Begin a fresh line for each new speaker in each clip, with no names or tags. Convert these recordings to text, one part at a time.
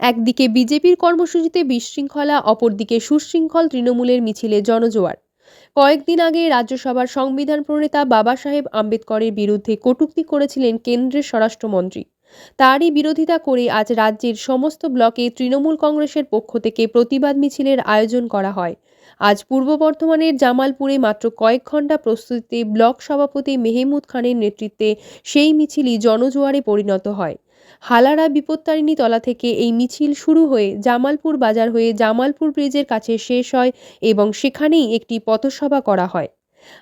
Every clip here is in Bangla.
একদিকে বিজেপির কর্মসূচিতে বিশৃঙ্খলা, অপরদিকে সুশৃঙ্খল তৃণমূলের মিছিলে জনজোয়ার। কয়েকদিন আগে রাজ্যসভার সংবিধান প্রণেতা বাবা সাহেব আম্বেদকরের বিরুদ্ধে কটূক্তি করেছিলেন কেন্দ্রের স্বরাষ্ট্রমন্ত্রী। তারই বিরোধিতা করে আজ রাজ্যের সমস্ত ব্লকে তৃণমূল কংগ্রেসের পক্ষ থেকে প্রতিবাদ মিছিলের আয়োজন করা হয়। আজ পূর্ব বর্ধমানের জামালপুরে মাত্র কয়েক ঘণ্টা প্রস্তুতিতে ব্লক সভাপতি মেহমুদ খানের নেতৃত্বে সেই মিছিলই জনজোয়ারে পরিণত হয়। হালারা বিপত্তারিণী তলা থেকে এই মিছিল শুরু হয়ে জামালপুর বাজার হয়ে জামালপুর ব্রিজের কাছে শেষ হয় এবং সেখানেই একটি পথসভা করা হয়।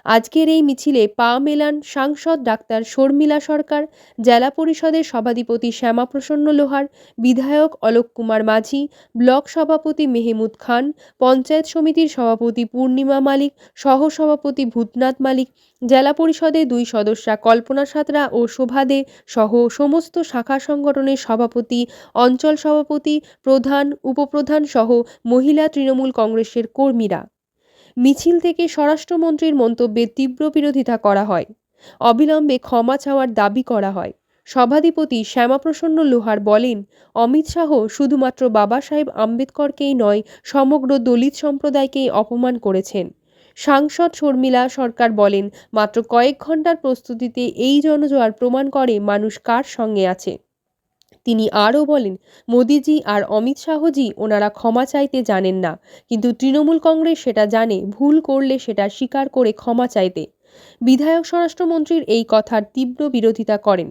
আজকের এই মিছিলে পা মেলান সাংসদ ডাক্তার শর্মিলা সরকার, জেলা পরিষদের সভাধিপতি শ্যামাপ্রসন্ন লোহার, বিধায়ক অলোক কুমার মাঝি, ব্লক সভাপতি মেহমুদ খান, পঞ্চায়েত সমিতির সভাপতি পূর্ণিমা মালিক, সহসভাপতি ভূতনাথ মালিক, জেলা পরিষদের দুই সদস্যা কল্পনা সাঁতরা ও শোভা দে সহ সমস্ত শাখা সংগঠনের সভাপতি, অঞ্চল সভাপতি, প্রধান, উপপ্রধান সহ মহিলা তৃণমূল কংগ্রেসের কর্মীরা। মিছিল থেকে স্বরাষ্ট্রমন্ত্রীর মন্তব্যের তীব্র বিরোধিতা করা হয়। অবিলম্বে ক্ষমা চাওয়ার দাবি করা হয়। সভাধিপতি শ্যামাপ্রসন্ন লোহার বলেন, অমিত শাহ শুধুমাত্র বাবা সাহেব আম্বেদকরকেই নয়, সমগ্র দলিত সম্প্রদায়কেই অপমান করেছেন। সাংসদ শর্মিলা সরকার বলেন, মাত্র কয়েক ঘণ্টার প্রস্তুতিতে এই জনজোয়ার প্রমাণ করে মানুষ কার সঙ্গে আছে। তিনি আরও বলেন, মোদিজি আর অমিত শাহজি ওনারা ক্ষমা চাইতে জানেন না, কিন্তু তৃণমূল কংগ্রেস সেটা জানে, ভুল করলে সেটা স্বীকার করে ক্ষমা চাইতে। বিধায়ক স্বরাষ্ট্রমন্ত্রীর এই কথার তীব্র বিরোধিতা করেন।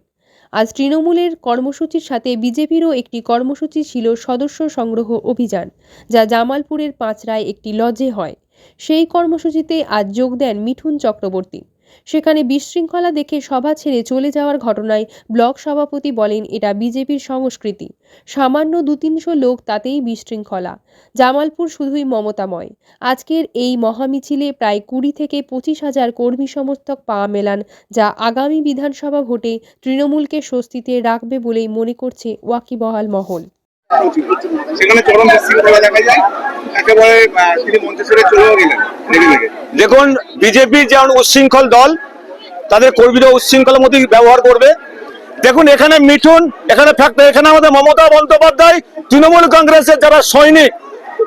আজ তৃণমূলের কর্মসূচির সাথে বিজেপিরও একটি কর্মসূচি ছিল সদস্য সংগ্রহ অভিযান, যা জামালপুরের পাঁচরায় একটি লজে হয়। সেই কর্মসূচিতে আজ যোগ দেন মিঠুন চক্রবর্তী। সেখানে বিশৃঙ্খলা দেখে সভা ছেড়ে চলে যাওয়ার ঘটনায় ব্লক সভাপতি বলেন, এটা বিজেপির সংস্কৃতি। সামান্য দু তিনশো লোক তাতেই বিশৃঙ্খলা। জামালপুর শুধুই মমতাময়। আজকের এই মহামিছিলে প্রায় কুড়ি থেকে পঁচিশ হাজার কর্মী সমর্থক পা মেলান, যা আগামী বিধানসভা ভোটে তৃণমূলকে স্বস্তিতে রাখবে বলেই মনে করছে ওয়াকিবহাল মহল।
সেখানে চরম বিশৃঙ্খলা দেখা যায়। একেবারে তিনি মঞ্চে ছেড়ে চলেও গেলেন
দেখুন বিজেপি যেমন উচ্ছৃঙ্খল দল, তাদের কর্মীরা উচ্ছৃঙ্খল মতো ব্যবহার করবে। দেখুন, এখানে মিঠুন, এখানে ফ্যাক্টর এখানে আমাদের মমতা বন্দ্যোপাধ্যায়, তৃণমূল কংগ্রেসের যারা সৈনিক,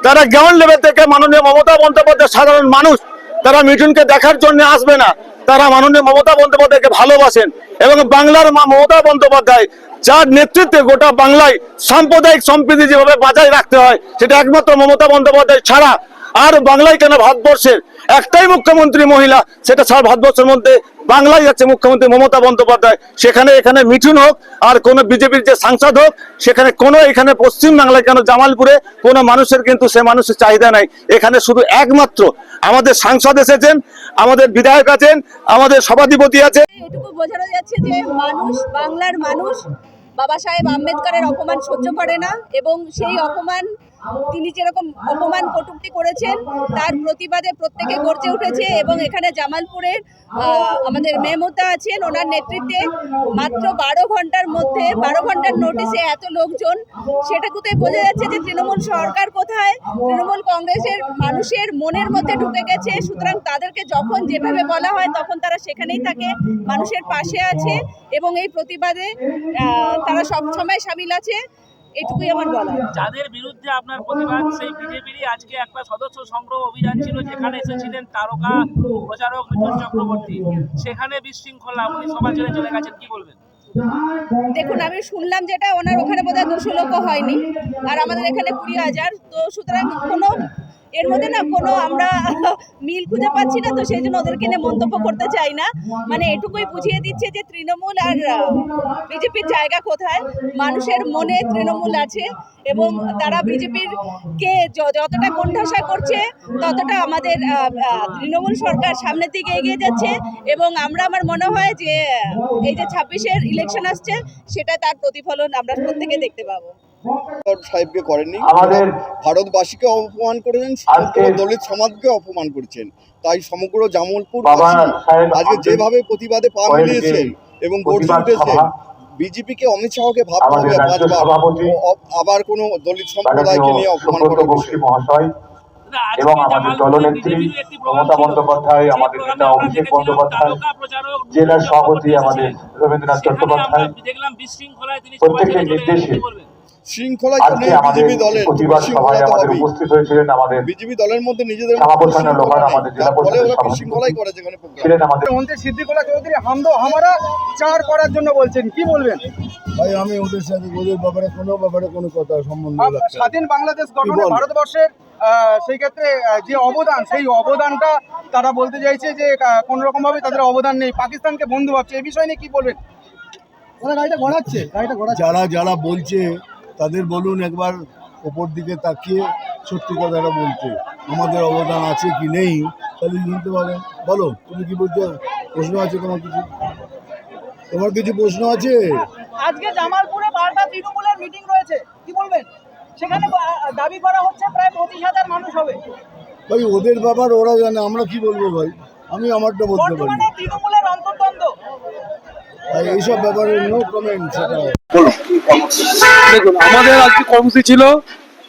তারা গ্রাউন্ড লেভেল থেকে মাননীয় মমতা বন্দ্যোপাধ্যায় সাধারণ মানুষ। তারা মিঠুনকে দেখার জন্য আসবে না। তারা মাননীয় মমতা বন্দ্যোপাধ্যায়কে ভালোবাসেন এবং বাংলার মা মমতা বন্দ্যোপাধ্যায় যার নেতৃত্বে গোটা বাংলায় সাম্প্রদায়িক সম্প্রীতি যেভাবে বাজায় রাখতে হয়, সেটা একমাত্র মমতা বন্দ্যোপাধ্যায় ছাড়া আর বাংলায় কেন ভারতবর্ষের একটাই মুখ্যমন্ত্রী মহিলা, সেটা সারা ভারতবর্ষের মধ্যে বাংলায় যাচ্ছে মুখ্যমন্ত্রী মমতা বন্দ্যোপাধ্যায়। সেখানে এখানে মিঠুন হোক আর কোনো বিজেপির যে সাংসদ হোক, সেখানে কোনো এখানে পশ্চিম বাংলায় কেন জামালপুরে কোনো মানুষের কিন্তু সে মানুষের চাহিদা নাই। এখানে শুধু একমাত্র আমাদের সাংসদ এসেছেন, আমাদের বিধায়ক আছেন, আমাদের সভাধিপতি আছে
এটুকু বোঝানো যাচ্ছে যে মানুষ, বাংলার মানুষ, বাবা সাহেব আম্বেদকরের অপমান সহ্য করে না এবং সেই অপমান তিনি যেরকম অপমান কটূক্তি করেছেন, তার প্রতিবাদে প্রত্যেকে গর্জে উঠেছে এবং এখানে জামালপুরের আমাদের মেহমুদা আছেন, ওনার নেতৃত্বে মাত্র বারো ঘণ্টার মধ্যে, বারো ঘণ্টার নোটিশে এত লোকজন, সেটাকুতে বোঝা যাচ্ছে যে তৃণমূল সরকার কোথায়, তৃণমূল কংগ্রেসের মানুষের মনের মধ্যে ঢুকে গেছে, সুতরাং তাদেরকে যখন যেভাবে বলা হয়, তখন তারা সেখানেই থাকে, মানুষের পাশে আছে এবং এই প্রতিবাদে তারা সবসময় সামিল আছে। এটুকুই আমার বলা
যাদের বিরুদ্ধে আপনার প্রতিবাদ সেই বিজেপিরই আজকে একটা সদস্য সংগ্রহ অভিযান ছিল যেখানে এসেছিলেন তারকা প্রচারক মিঠুন চক্রবর্তী। সেখানে বিশৃঙ্খলা উনি সভা ছেড়ে চলে গেছেন কি বলবেন?
দেখুন আমি শুনলাম যেটা ওনার ওখানে বোধহয় দুশো লোক হয়নি আর আমাদের এখানে কুড়ি হাজার তো সুতরাং কোনো এর মধ্যে না কোনো আমরা মিল খুঁজে পাচ্ছি না, তো সেই জন্য ওদেরকে নিয়ে মন্তব্য করতে চাই না। মানে এটুকুই বুঝিয়ে দিচ্ছে যে তৃণমূল আর বিজেপির জায়গা কোথায়, মানুষের মনে তৃণমূল আছে এবং তারা বিজেপির কে যতটা কোণঠাসা করছে, ততটা আমাদের তৃণমূল সরকার সামনের দিকে এগিয়ে যাচ্ছে এবং আমরা আমার মনে হয় যে এই যে ছাব্বিশের ইলেকশন আসছে, সেটা তার প্রতিফলন আমরা প্রত্যেকে দেখতে পাবো।
সাহেবকে করেননি
আমাদের
ভারতবাসীকে অপমান করেছেন দলিত সমাজকে অপমান করেছেন। তাই সমগ্র জামলপুর আজকে যেভাবে প্রতিবাদে পা মিলিয়েছেন এবং গর্জে উঠেছেন বিজেপিকে অমিত শাহকে ভাবতে হবে পাঁচবার আবার কোনো দলিত সম্প্রদায়কে নিয়ে অপমান
মহাশয় এবং আমাদের দলনেত্রী মমতা বন্দ্যোপাধ্যায়, আমাদের নেতা অভিষেক বন্দ্যোপাধ্যায়,
তারকা
জেলা সভাপতি আমাদের রবীন্দ্রনাথ চট্টোপাধ্যায়
আমরা দেখলাম বিশৃঙ্খলায় তিনি সভা
প্রত্যেকের। নির্দেশে আমাদের
বিজেপি দলের
প্রতিবাদ সভায় আমাদের উপস্থিত হয়েছিলেন আমাদের
বিজেপি দলের মধ্যে নিজেদের শৃঙ্খলা।
আমাদের জেলা
করেছে এখানে
ছিলেন আমাদের
মন্ত্রী সিদ্দিকুল্লাহ চৌধুরী হামদো হামারা চার করার জন্য বলছেন। কি বলবেন?
ভাই আমি ওদের সাথে ওদের ব্যাপারে কোনো ব্যাপারে কোনো কথা সম্বন্ধ
স্বাধীন বাংলাদেশ গঠনে? ভারতবর্ষের সেই ক্ষেত্রে যে অবদান সেই অবদানটা তারা বলতে চাইছে যে কোনো রকম ভাবে তাদের অবদান নেই। পাকিস্তানকে বন্ধু ভাবছে। এই বিষয় নিয়ে কি বলবেন? ওরা গাড়িটা ঘোরাচ্ছে গাড়িটা ঘোরাচ্ছে
যারা যারা বলছে তাদের বলুন একবার ওপর দিকে তাকিয়ে সত্যি কথাটা বলতে। আমাদের অবদান আছে কি নেই তাহলে শুনতে পাবেন বলো তুমি কি বলছো প্রশ্ন আছে তোমার কিছু? তোমার কিছু প্রশ্ন আছে?
আজকে জামালপুরে বারোটা তৃণমূলের মিটিং রয়েছে কি বলবেন? সেখানে দাবি করা হচ্ছে প্রায় পঁচিশ হাজার মানুষ হবে।
ভাই ওদের ব্যাপার ওরা জানে আমরা কি বলব ভাই? আমি আমারটা বলতে পারি। এইসব ব্যাপারে নো কমেন্ট
দেখুন, আমাদের আজকে কর্মসূচি ছিল,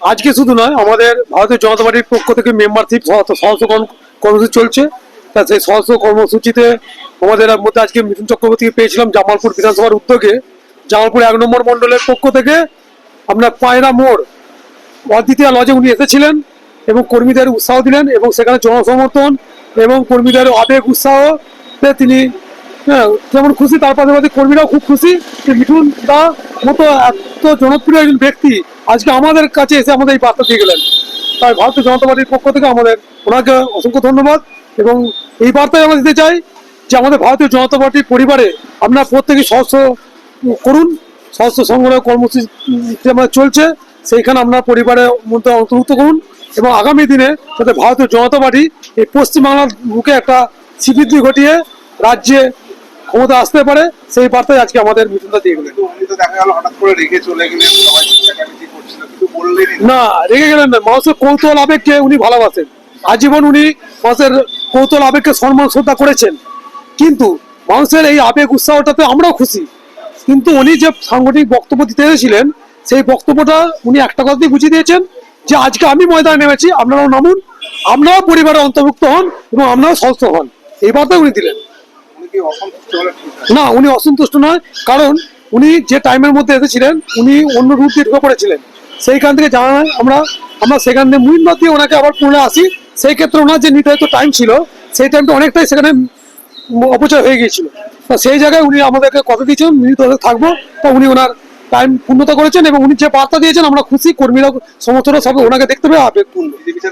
আজকে শুধু নয়, আমাদের ভারতীয় জনতা পার্টির পক্ষ থেকে মেম্বারশিপ সহস্র কর্মসূচি চলছে। তা সেই সহস্র কর্মসূচিতে আমাদের মধ্যে আজকে মিঠুন চক্রবর্তীকে পেয়েছিলাম জামালপুর বিধানসভার উদ্যোগে। জামালপুর এক নম্বর মণ্ডলের পক্ষ থেকে আপনার পায়রা মোড়, অদ্বিতীয় লজে উনি এসেছিলেন এবং কর্মীদের উৎসাহ দিলেন এবং সেখানে জনসমর্থন এবং কর্মীদের আবেগ উৎসাহতে তিনি হ্যাঁ যেমন খুশি, তার পাশাপাশি কর্মীরাও খুব খুশি যে মিঠুন দা মতো এত জনপ্রিয় একজন ব্যক্তি আজকে আমাদের কাছে এসে আমাদের এই বার্তা দিয়ে গেলেন। তাই ভারতীয় জনতা পার্টির পক্ষ থেকে আমাদের ওনাকে অসংখ্য ধন্যবাদ এবং এই বার্তায় আমরা দিতে চাই যে আমাদের ভারতীয় জনতা পার্টির পরিবারে আপনার প্রত্যেকে সহস্র করুন স্বাস্থ্য সংগ্রহ কর্মসূচি আমাদের চলছে, সেইখানে আপনার পরিবারের মধ্যে অন্তর্ভুক্ত করুন এবং আগামী দিনে যাতে ভারতীয় জনতা পার্টি এই পশ্চিমবাংলার বুকে একটা স্বীকৃতি ঘটিয়ে রাজ্যে ক্ষমতা আসতে পারে সেই বার্তায় আজকে আমাদের মিঠুনটা দিয়ে গেলেন।
রেখে না।
রেগে গেলেন না। মানুষের কৌতূহল আবেগকে উনি ভালোবাসেন। আজীবন উনি মানুষের কৌতূহল আবেগকে সম্মান শ্রদ্ধা করেছেন। কিন্তু মানুষের এই আবেগ উৎসাহটাতে আমরাও খুশি। কিন্তু উনি যে সাংগঠনিক বক্তব্য দিতে এসেছিলেন সেই বক্তব্যটা উনি একটা কথাতেই বুঝিয়ে দিয়েছেন যে আজকে আমি ময়দানে নেমেছি আপনারাও নামুন আপনারাও পরিবারে অন্তর্ভুক্ত হন এবং আপনারাও সদস্য হন। এই বার্তাই উনি দিলেন। না, উনি অসন্তুষ্ট নয়, কারণ উনি যে টাইমের মধ্যে এসেছিলেন, উনি অন্য রুট দিয়ে ঢুকে পড়েছিলেন সেইখান থেকে জানা আমরা আমরা সেখান থেকে মুহিনবাদ দিয়ে ওনাকে আবার পুনরায় আসি। সেই ক্ষেত্রে ওনার যে নির্ধারিত টাইম ছিল, সেই টাইমটা অনেকটাই সেখানে অপচয় হয়ে গিয়েছিল। তা সেই জায়গায় উনি আমাদেরকে কথা দিয়েছেন দশেক থাকব। তা উনি ওনার টাইম পূর্ণতা করেছেন এবং উনি যে বার্তা দিয়েছেন আমরা খুশি কর্মীরা সমর্থকরা সবাই ওনাকে দেখতে আবেগপূর্ণ
করেছে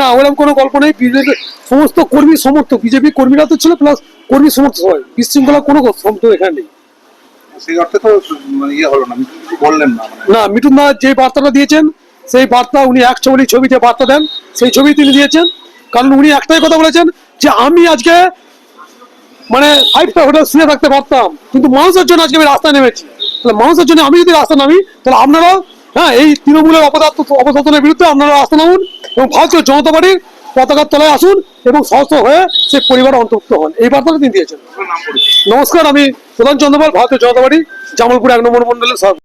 না ওরকম কোনো গল্প নেই। বিজেপি সমস্ত কর্মী সমর্থক বিজেপি কর্মীরা তো ছিল প্লাস কর্মী সমর্থক সবাই। বিশৃঙ্খলা কোনো সমর্থক এখানে নেই।
সেই অর্থে তো মানে ইয়ে হলো না মিঠুন বললেন না মানে।
না মিঠুন দা যে বার্তাটা দিয়েছেন সেই বার্তা উনি এক ছবি ছবি যে বার্তা দেন। সেই ছবি তিনি দিয়েছেন। কারণ উনি একটাই কথা বলেছেন যে আমি আজকে মানে ফাইভটা হোটেল শুয়ে থাকতে পারতাম। কিন্তু মানুষের জন্য আজকে আমি রাস্তায় নেমেছি। তাহলে মানুষের জন্য আমি যদি রাস্তা নামি তাহলে আপনারাও হ্যাঁ এই তৃণমূলের অপদার্থ অপসাধনের বিরুদ্ধে আপনারা রাস্তা নামুন এবং ভারতীয় জনতা পার্টির পতাকার তলায় আসুন এবং সহস্র হয়ে সে পরিবার অন্তর্ভুক্ত হন। এই বার্তাটা তিনি দিয়েছেন। নমস্কার আমি প্রধান চন্দ্রপাল ভারতীয় জনতা পার্টি জামালপুর এক নম্বর মন্ডলের সভাপতি